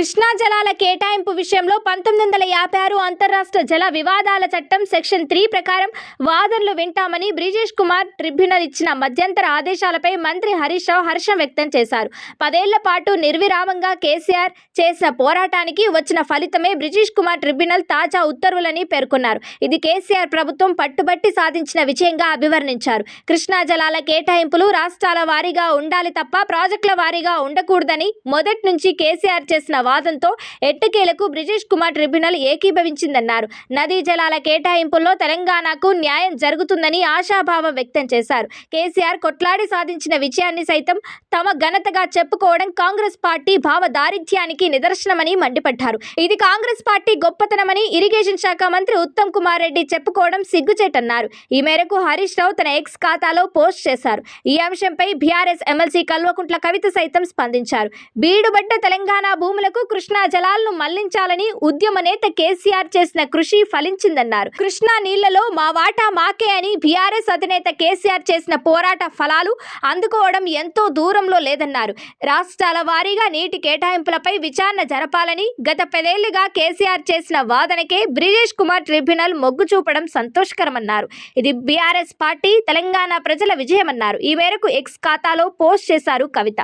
కృష్ణా జలాల కేటాయింపు విషయంలో పంతొమ్మిది వందల యాభై ఆరు అంతరాష్ట్ర జల వివాదాల చట్టం సెక్షన్ త్రీ ప్రకారం వాదనలు వింటామని బ్రిజేష్ కుమార్ ట్రిబ్యునల్ ఇచ్చిన మధ్యంతర ఆదేశాలపై మంత్రి హరీష్ రావు హర్షం వ్యక్తం చేశారు. పదేళ్ళ పాటు నిర్విరామంగా కేసీఆర్ చేసిన పోరాటానికి వచ్చిన ఫలితమే బ్రిజేష్ కుమార్ ట్రిబ్యునల్ తాజా ఉత్తర్వులని పేర్కొన్నారు. ఇది కేసీఆర్ ప్రభుత్వం పట్టుబట్టి సాధించిన విజయంగా అభివర్ణించారు. కృష్ణా జలాల కేటాయింపులు రాష్ట్రాల వారీగా ఉండాలి తప్ప ప్రాజెక్టుల వారీగా ఉండకూడదని మొదటి నుంచి కేసీఆర్ చేసిన వాదంతో ఎట్టకేలకు బ్రిటిష్ కుమార్ ట్రిబ్యునల్ ఏకీభవించిందన్నారు. నదీ జలాల కేటాయింపుల్లో తెలంగాణకు న్యాయం జరుగుతుందని ఆశాభావం వ్యక్తం చేశారు. కేసీఆర్ కొట్లాడి సాధించిన విజయాన్ని సైతం తమ ఘనతగా చెప్పుకోవడం కాంగ్రెస్ పార్టీ భావ దారిద్ర్యానికి నిదర్శనమని మండిపడ్డారు. ఇది కాంగ్రెస్ పార్టీ గొప్పతనమని ఇరిగేషన్ శాఖ మంత్రి ఉత్తమ్ కుమార్ రెడ్డి చెప్పుకోవడం సిగ్గుచేటన్నారు. ఈ మేరకు హరీష్ రావు తన ఎక్స్ ఖాతాలో పోస్ట్ చేశారు. ఈ అంశంపై బీఆర్ఎస్ ఎమ్మెల్సీ కల్వకుంట్ల కవిత సైతం స్పందించారు. బీడుబడ్డ తెలంగాణ భూములకు కృష్ణా జలాలను మళ్ళించాలని ఉద్యమ నేత కేసీఆర్ చేసిన కృషి ఫలించిందన్నారు. కృష్ణా నీళ్ళలో మా వాటా మాకే అని బీఆర్ఎస్ అధినేత కేసీఆర్ చేసిన పోరాట ఫలాలు అందుకోవడం ఎంతో దూరంలో లేదన్నారు. రాష్ట్రాల వారీగా నీటి కేటాయింపులపై విచారణ జరపాలని గత పదేళ్ళుగా కేసీఆర్ చేసిన వాదనకే బ్రిజేష్ కుమార్ ట్రిబ్యునల్ మొగ్గు చూపడం సంతోషకరమన్నారు. ఇది బీఆర్ఎస్ పార్టీ తెలంగాణ ప్రజల విజయమన్నారు. ఈ మేరకు ఎక్స్ ఖాతాలో పోస్ట్ చేశారు కవిత.